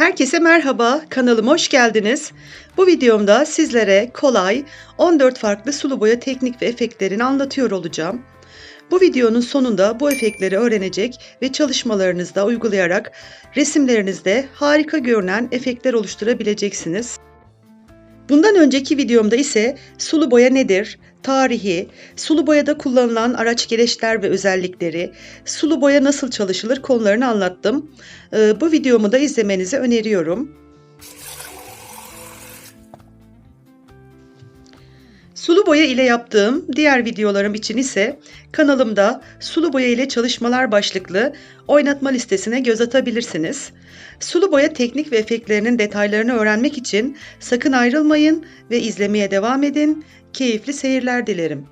Herkese merhaba, kanalıma hoş geldiniz. Bu videomda sizlere kolay 14 farklı sulu boya teknik ve efektlerini anlatıyor olacağım. Bu videonun sonunda bu efektleri öğrenecek ve çalışmalarınızda uygulayarak resimlerinizde harika görünen efektler oluşturabileceksiniz. Bundan önceki videomda ise sulu boya nedir, tarihi, sulu boyada kullanılan araç gereçler ve özellikleri, sulu boya nasıl çalışılır konularını anlattım. Ee, Bu videomu da izlemenizi öneriyorum. Sulu boya ile yaptığım diğer videolarım için ise kanalımda sulu boya ile çalışmalar başlıklı oynatma listesine göz atabilirsiniz. Sulu boya teknik ve efektlerinin detaylarını öğrenmek için sakın ayrılmayın ve izlemeye devam edin. Keyifli seyirler dilerim.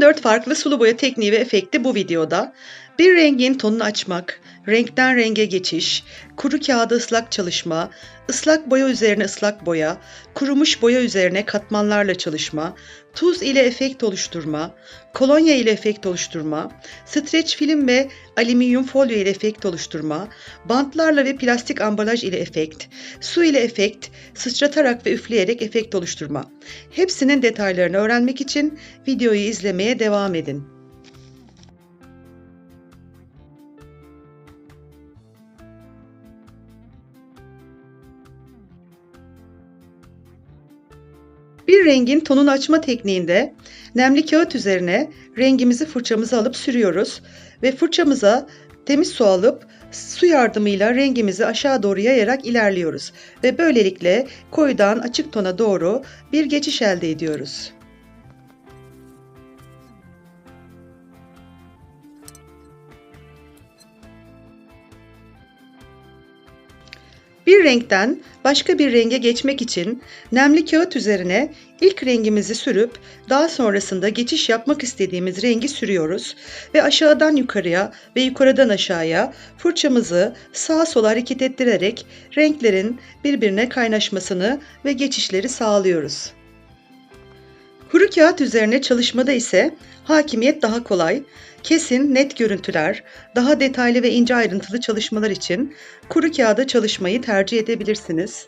...14 farklı sulu boya tekniği ve efekti bu videoda. Bir rengin tonunu açmak, renkten renge geçiş, kuru kağıda ıslak çalışma, ıslak boya üzerine ıslak boya, kurumuş boya üzerine katmanlarla çalışma, tuz ile efekt oluşturma, kolonya ile efekt oluşturma, streç film ve alüminyum folyo ile efekt oluşturma, bantlarla ve plastik ambalaj ile efekt, su ile efekt, sıçratarak ve üfleyerek efekt oluşturma. Hepsinin detaylarını öğrenmek için videoyu izlemeye devam edin. Bir rengin tonunu açma tekniğinde nemli kağıt üzerine rengimizi fırçamıza alıp sürüyoruz ve fırçamıza temiz su alıp su yardımıyla rengimizi aşağı doğru yayarak ilerliyoruz ve böylelikle koyudan açık tona doğru bir geçiş elde ediyoruz. Bir renkten başka bir renge geçmek için nemli kağıt üzerine ilk rengimizi sürüp daha sonrasında geçiş yapmak istediğimiz rengi sürüyoruz ve aşağıdan yukarıya ve yukarıdan aşağıya fırçamızı sağa sola hareket ettirerek renklerin birbirine kaynaşmasını ve geçişleri sağlıyoruz. Kuru kağıt üzerine çalışmada ise hakimiyet daha kolay, kesin, net görüntüler, daha detaylı ve ince ayrıntılı çalışmalar için kuru kağıda çalışmayı tercih edebilirsiniz.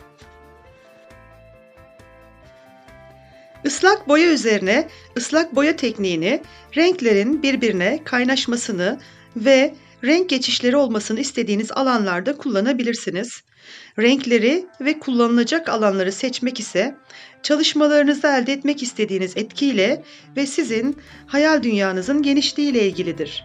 Islak boya üzerine ıslak boya tekniğini renklerin birbirine kaynaşmasını ve renk geçişleri olmasını istediğiniz alanlarda kullanabilirsiniz. Renkleri ve kullanılacak alanları seçmek ise çalışmalarınızda elde etmek istediğiniz etkiyle ve sizin hayal dünyanızın genişliğiyle ilgilidir.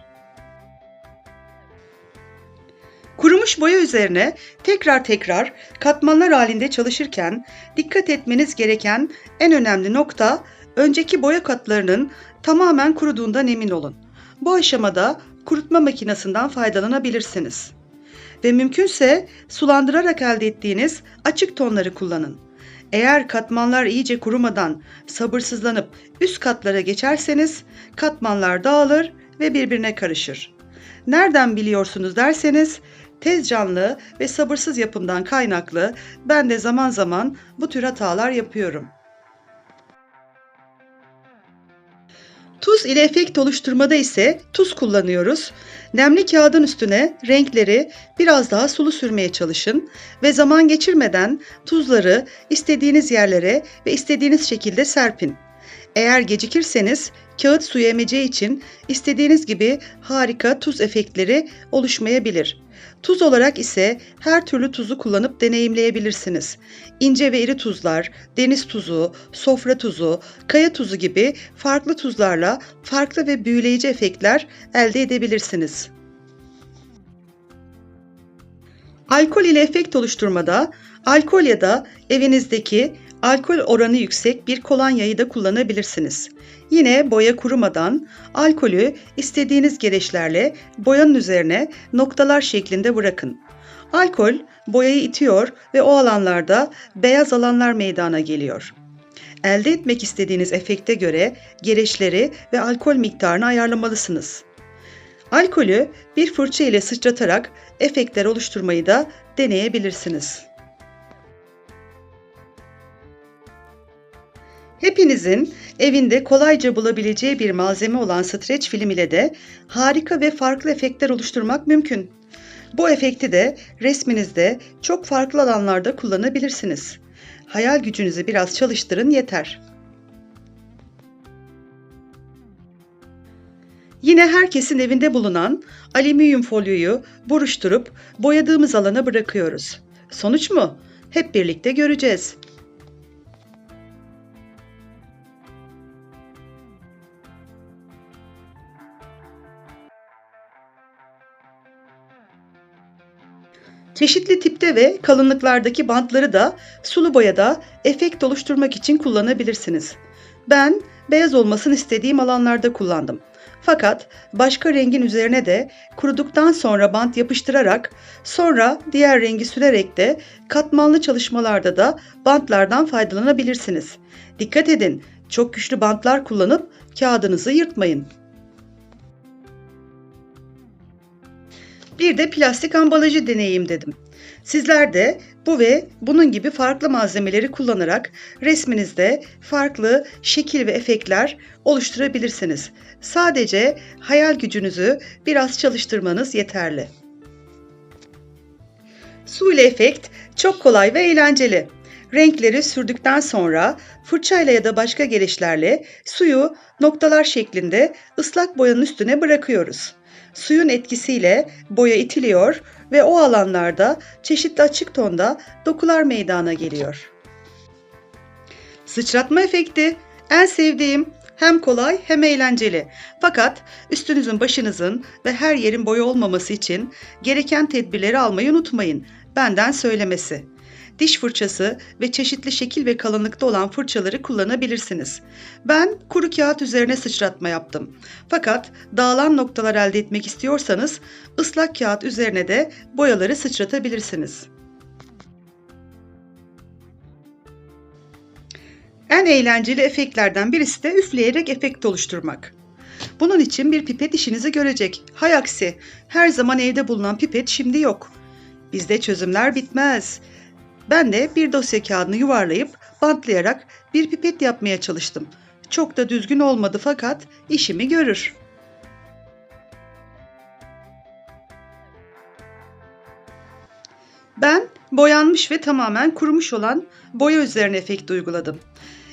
Kurumuş boya üzerine tekrar tekrar katmanlar halinde çalışırken dikkat etmeniz gereken en önemli nokta önceki boya katlarının tamamen kuruduğundan emin olun. Bu aşamada kurutma makinesinden faydalanabilirsiniz. Ve mümkünse sulandırarak elde ettiğiniz açık tonları kullanın. Eğer katmanlar iyice kurumadan sabırsızlanıp üst katlara geçerseniz katmanlar dağılır ve birbirine karışır. Nereden biliyorsunuz derseniz tez canlı ve sabırsız yapımdan kaynaklı ben de zaman zaman bu tür hatalar yapıyorum. Tuz ile efekt oluşturmada ise tuz kullanıyoruz. Nemli kağıdın üstüne renkleri biraz daha sulu sürmeye çalışın ve zaman geçirmeden tuzları istediğiniz yerlere ve istediğiniz şekilde serpin. Eğer gecikirseniz kağıt suyu emeceği için istediğiniz gibi harika tuz efektleri oluşmayabilir. Tuz olarak ise her türlü tuzu kullanıp deneyimleyebilirsiniz. İnce ve iri tuzlar, deniz tuzu, sofra tuzu, kaya tuzu gibi farklı tuzlarla farklı ve büyüleyici efektler elde edebilirsiniz. Alkol ile efekt oluşturmada alkol ya da evinizdeki alkol oranı yüksek bir kolonyayı da kullanabilirsiniz. Yine boya kurumadan alkolü istediğiniz gereçlerle boyanın üzerine noktalar şeklinde bırakın. Alkol boyayı itiyor ve o alanlarda beyaz alanlar meydana geliyor. Elde etmek istediğiniz efekte göre gereçleri ve alkol miktarını ayarlamalısınız. Alkolü bir fırça ile sıçratarak efektler oluşturmayı da deneyebilirsiniz. Hepinizin evinde kolayca bulabileceği bir malzeme olan streç film ile de harika ve farklı efektler oluşturmak mümkün. Bu efekti de resminizde çok farklı alanlarda kullanabilirsiniz. Hayal gücünüzü biraz çalıştırın yeter. Yine herkesin evinde bulunan alüminyum folyoyu buruşturup boyadığımız alana bırakıyoruz. Sonuç mu? Hep birlikte göreceğiz. Çeşitli tipte ve kalınlıklardaki bantları da sulu boyada efekt oluşturmak için kullanabilirsiniz. Ben beyaz olmasını istediğim alanlarda kullandım. Fakat başka rengin üzerine de kuruduktan sonra bant yapıştırarak sonra diğer rengi sürerek de katmanlı çalışmalarda da bantlardan faydalanabilirsiniz. Dikkat edin, çok güçlü bantlar kullanıp kağıdınızı yırtmayın. Bir de plastik ambalajı deneyeyim dedim. Sizler de bu ve bunun gibi farklı malzemeleri kullanarak resminizde farklı şekil ve efektler oluşturabilirsiniz. Sadece hayal gücünüzü biraz çalıştırmanız yeterli. Su ile efekt çok kolay ve eğlenceli. Renkleri sürdükten sonra fırçayla ya da başka gelişlerle suyu noktalar şeklinde ıslak boyanın üstüne bırakıyoruz. Suyun etkisiyle boya itiliyor ve o alanlarda çeşitli açık tonda dokular meydana geliyor. Sıçratma efekti en sevdiğim hem kolay hem eğlenceli. Fakat üstünüzün, başınızın ve her yerin boya olmaması için gereken tedbirleri almayı unutmayın. Benden söylemesi diş fırçası ve çeşitli şekil ve kalınlıkta olan fırçaları kullanabilirsiniz. Ben kuru kağıt üzerine sıçratma yaptım. Fakat dağılan noktalar elde etmek istiyorsanız ıslak kağıt üzerine de boyaları sıçratabilirsiniz. En eğlenceli efektlerden birisi de üfleyerek efekt oluşturmak. Bunun için bir pipet işinizi görecek. Hay aksi, her zaman evde bulunan pipet şimdi yok. Bizde çözümler bitmez. Ben de bir dosya kağıdını yuvarlayıp bantlayarak bir pipet yapmaya çalıştım. Çok da düzgün olmadı fakat işimi görür. Ben boyanmış ve tamamen kurumuş olan boya üzerine efekt uyguladım.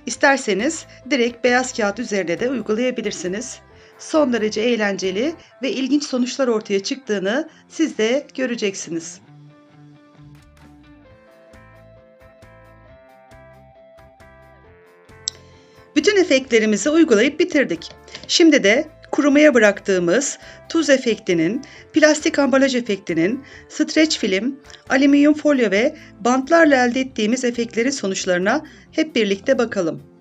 İsterseniz direkt beyaz kağıt üzerine de uygulayabilirsiniz. Son derece eğlenceli ve ilginç sonuçlar ortaya çıktığını siz de göreceksiniz. Bütün efektlerimizi uygulayıp bitirdik. Şimdi de kurumaya bıraktığımız tuz efektinin, plastik ambalaj efektinin, streç film, alüminyum folyo ve bantlarla elde ettiğimiz efektlerin sonuçlarına hep birlikte bakalım.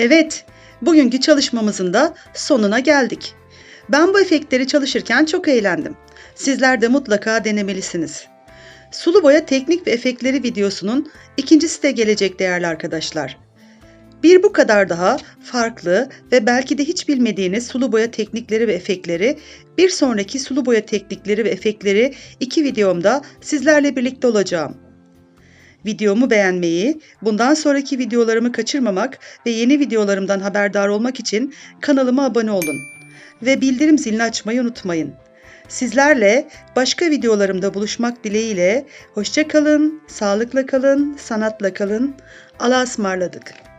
Evet, bugünkü çalışmamızın da sonuna geldik. Ben bu efektleri çalışırken çok eğlendim. Sizler de mutlaka denemelisiniz. Sulu boya teknik ve efektleri videosunun ikincisi de gelecek değerli arkadaşlar. Bir bu kadar daha farklı ve belki de hiç bilmediğiniz sulu boya teknikleri ve efektleri, bir sonraki sulu boya teknikleri ve efektleri iki videomda sizlerle birlikte olacağım. Videomu beğenmeyi, bundan sonraki videolarımı kaçırmamak ve yeni videolarımdan haberdar olmak için kanalıma abone olun ve bildirim zilini açmayı unutmayın. Sizlerle başka videolarımda buluşmak dileğiyle hoşça kalın, sağlıkla kalın, sanatla kalın. Allah'a ısmarladık.